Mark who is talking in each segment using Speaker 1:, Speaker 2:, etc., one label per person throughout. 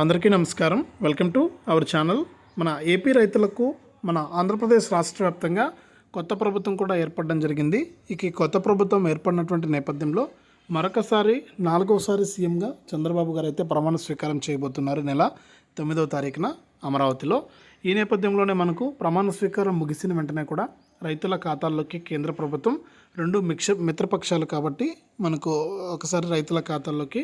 Speaker 1: అందరికీ నమస్కారం. Welcome to our channel మన ఏపీ రైతులకు మన ఆంధ్రప్రదేశ్ రాష్ట్ర వ్యాప్తంగా కొత్త ప్రభుత్వం కూడా ఏర్పడడం జరిగింది. ఇక ఈ కొత్త ప్రభుత్వం ఏర్పడినటువంటి నేపథ్యంలో మరొకసారి నాలుగోసారి సీఎంగా చంద్రబాబు గారు అయితే ప్రమాణ స్వీకారం చేయబోతున్నారు నెల తొమ్మిదవ తారీఖున అమరావతిలో. ఈ నేపథ్యంలోనే మనకు ప్రమాణ స్వీకారం ముగిసిన వెంటనే కూడా రైతుల ఖాతాల్లోకి కేంద్ర ప్రభుత్వం రెండు మిక్ష మిత్రపక్షాలు కాబట్టి మనకు ఒకసారి రైతుల ఖాతాల్లోకి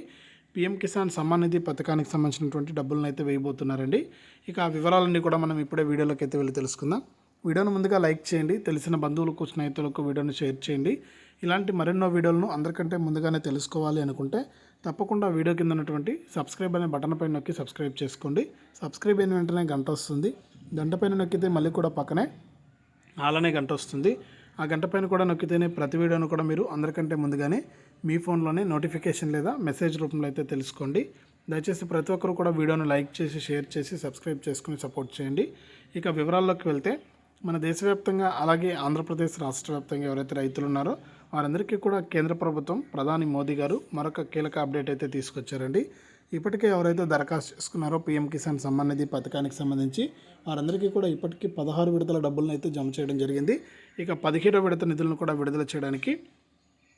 Speaker 1: పిఎం కిసాన్ సమ్మాన్ నిధి పథకానికి సంబంధించినటువంటి డబ్బులను అయితే వేయబోతున్నారండి. ఇక ఆ వివరాలన్నీ కూడా మనం ఇప్పుడే వీడియోలోకి అయితే వెళ్ళి తెలుసుకుందాం. వీడియోను ముందుగా లైక్ చేయండి తెలిసిన బంధువులకు స్నేహితులకు వీడియోను షేర్ చేయండి. ఇలాంటి మరెన్నో వీడియోలను అందరికంటే ముందుగానే తెలుసుకోవాలి అనుకుంటే తప్పకుండా వీడియో కింద ఉన్నటువంటి సబ్స్క్రైబ్ అనే బటన్ పైన నొక్కి సబ్స్క్రైబ్ చేసుకోండి. సబ్స్క్రైబ్ అయిన వెంటనే గంట వస్తుంది. గంట పైన నొక్కితే మళ్ళీ కూడా పక్కనే అలానే గంట వస్తుంది. ఆ గంట పైన కూడా నొక్కితేనే ప్రతి వీడియోను కూడా మీరు అందరికంటే ముందుగానే మీ ఫోన్లోనే నోటిఫికేషన్ లేదా మెసేజ్ రూపంలో అయితే తెలుసుకోండి. దయచేసి ప్రతి ఒక్కరు కూడా వీడియోను లైక్ చేసి షేర్ చేసి సబ్స్క్రైబ్ చేసుకుని సపోర్ట్ చేయండి. ఇక వివరాల్లోకి వెళ్తే మన దేశవ్యాప్తంగా అలాగే ఆంధ్రప్రదేశ్ రాష్ట్ర వ్యాప్తంగా ఎవరైతే రైతులు ఉన్నారో వారందరికీ కూడా కేంద్ర ప్రభుత్వం ప్రధాని మోదీ గారు మరొక కీలక అప్డేట్ అయితే తీసుకొచ్చారండి. ఇప్పటికే ఎవరైతే దరఖాస్తు చేసుకున్నారో పీఎం కిసాన్ సమ్మాన్ నిధి పథకానికి సంబంధించి వారందరికీ కూడా ఇప్పటికీ పదహారు విడతల డబ్బులను అయితే జమ చేయడం జరిగింది. ఇక పదిహేడో విడత నిధులను కూడా విడుదల చేయడానికి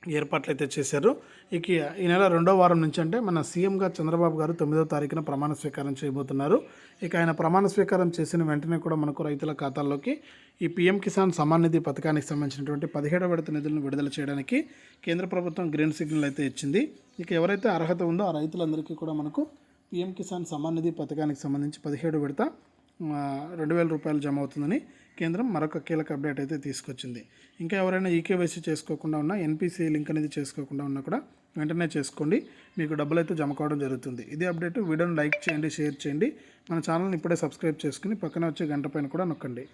Speaker 1: ఏర్పాట్లు అయితే చేశారు. ఇక ఈ నెల రెండో వారం నుంచి అంటే మన సీఎంగా చంద్రబాబు గారు తొమ్మిదో తారీఖున ప్రమాణ స్వీకారం చేయబోతున్నారు. ఇక ఆయన ప్రమాణ స్వీకారం చేసిన వెంటనే కూడా మనకు రైతుల ఖాతాల్లోకి ఈ పీఎం కిసాన్ సమాన్ నిధి పథకానికి సంబంధించినటువంటి పదిహేడవ విడత నిధులను విడుదల చేయడానికి కేంద్ర ప్రభుత్వం గ్రీన్ సిగ్నల్ అయితే ఇచ్చింది. ఇక ఎవరైతే అర్హత ఉందో ఆ రైతులందరికీ కూడా మనకు పీఎం కిసాన్ సమాన్ నిధి పథకానికి సంబంధించి పదిహేడు విడత రెండు వేల రూపాయలు జమ అవుతుందని కేంద్రం మరొక కీలక అప్డేట్ అయితే తీసుకొచ్చింది. ఇంకా ఎవరైనా ఈకేవైసీ చేసుకోకుండా ఉన్నా ఎన్పిసి లింక్ అనేది చేసుకోకుండా ఉన్నా కూడా వెంటనే చేసుకోండి. మీకు డబ్బులు అయితే జమ కావడం జరుగుతుంది. ఇది అప్డేట్ వీడియోని లైక్ చేయండి షేర్ చేయండి. మన ఛానల్ని ఇప్పుడే సబ్స్క్రైబ్ చేసుకుని పక్కన వచ్చే గంట పైన కూడా నొక్కండి.